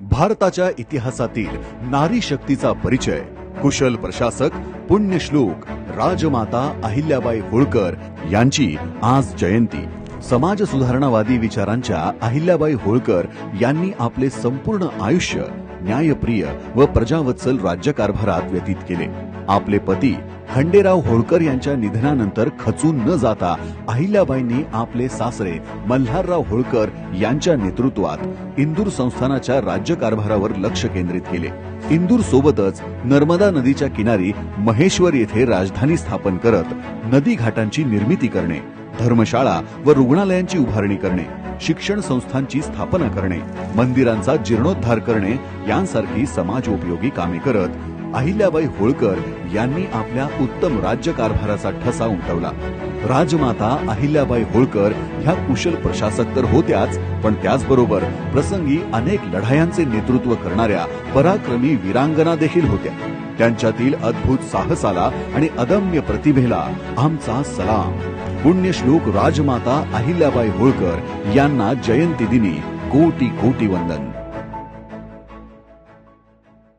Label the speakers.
Speaker 1: भारताच्या इतिहासातील नारी शक्तीचा परिचय. कुशल प्रशासक पुण्यश्लोक राजमाता अहिल्याबाई होळकर यांची आज जयंती. समाज सुधारणावादी विचारांच्या अहिल्याबाई होळकर यांनी आपले संपूर्ण आयुष्य न्यायप्रिय व प्रजावत्सल राज्यकारभारात व्यतीत केले. आपले पती खंडेराव होळकर यांच्या निधनानंतर खचून न जाता अहिल्याबाईंनी आपले सासरे मल्हारराव होळकर यांच्या नेतृत्वात इंदूर संस्थानाच्या राज्यकारभारावर लक्ष केंद्रित केले. इंदूर सोबतच नर्मदा नदीच्या किनारी महेश्वर येथे राजधानी स्थापन करत नदी घाटांची निर्मिती करणे धर्मशाळा व रुग्णालयांची उभारणी करणे शिक्षण संस्थांची स्थापना करणे मंदिरांचा जीर्णोद्धार करणे यांसारखी समाज उपयोगी कामे करत अहिल्याबाई होळकर यांनी आपल्या उत्तम राज्यकारभाराचा ठसा उमटवला. राजमाता अहिल्याबाई होळकर ह्या कुशल प्रशासक तर होत्याच पण त्याचबरोबर प्रसंगी अनेक लढायांचे नेतृत्व करणाऱ्या पराक्रमी वीरांगना देखील होत्या. त्यांच्यातील अद्भुत साहसाला आणि अदम्य प्रतिभेला आमचा सलाम. पुण्यश्लोक राजमाता अहिल्याबाई होळकर यांना जयंती दिनी कोटी कोटी वंदन.